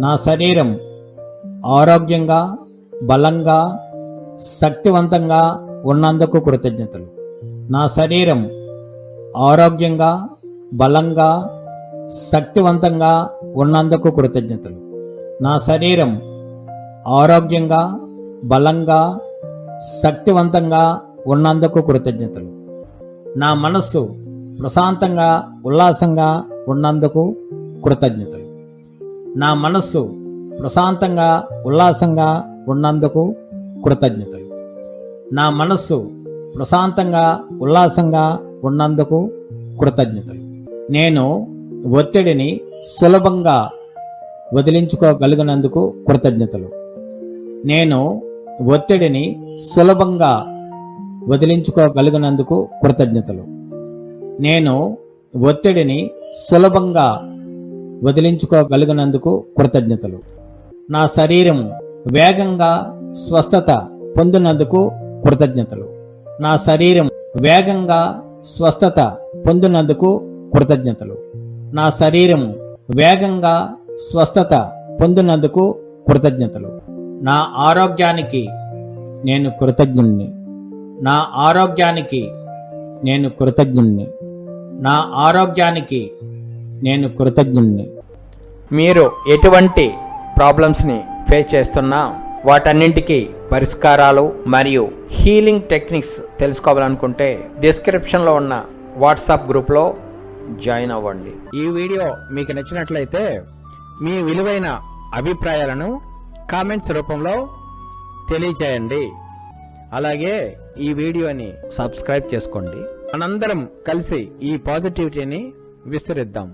నా శరీరం ఆరోగ్యంగా బలంగా శక్తివంతంగా ఉన్నందుకు కృతజ్ఞతలు. నా శరీరం ఆరోగ్యంగా బలంగా శక్తివంతంగా ఉన్నందుకు కృతజ్ఞతలు. నా శరీరం ఆరోగ్యంగా బలంగా శక్తివంతంగా ఉన్నందుకు కృతజ్ఞతలు. నా మనస్సు ప్రశాంతంగా ఉల్లాసంగా ఉన్నందుకు కృతజ్ఞతలు. నా మనస్సు ప్రశాంతంగా ఉల్లాసంగా ఉన్నందుకు కృతజ్ఞతలు. నా మనస్సు ప్రశాంతంగా ఉల్లాసంగా ఉన్నందుకు కృతజ్ఞతలు. నేను ఒత్తిడిని సులభంగా వదిలించుకోగలిగినందుకు కృతజ్ఞతలు. నేను ఒత్తిడిని సులభంగా వదిలించుకోగలిగినందుకు కృతజ్ఞతలు. నేను ఒత్తిడిని సులభంగా వదిలించుకోగలిగినందుకు కృతజ్ఞతలు. నా శరీరం వేగంగా స్వస్థత పొందినందుకు కృతజ్ఞతలు. నా శరీరం వేగంగా స్వస్థత పొందినందుకు కృతజ్ఞతలు. నా శరీరం వేగంగా స్వస్థత పొందినందుకు కృతజ్ఞతలు. నా ఆరోగ్యానికి నేను కృతజ్ఞుణ్ణి. నా ఆరోగ్యానికి నేను కృతజ్ఞుణ్ణి. నా ఆరోగ్యానికి నేను కృతజ్ఞుణ్ణి. మీరు ఎటువంటి ప్రాబ్లమ్స్ని ఫేస్ చేస్తున్నా వాటన్నింటికి పరిష్కారాలు మరియు హీలింగ్ టెక్నిక్స్ తెలుసుకోవాలనుకుంటే డిస్క్రిప్షన్లో ఉన్న వాట్సాప్ గ్రూప్లో జాయిన్ అవ్వండి. ఈ వీడియో మీకు నచ్చినట్లయితే మీ విలువైన అభిప్రాయాలను కామెంట్స్ రూపంలో తెలియచేయండి. అలాగే ఈ వీడియోని సబ్స్క్రైబ్ చేసుకోండి. మనందరం కలిసి ఈ పాజిటివిటీని విస్తరిద్దాం.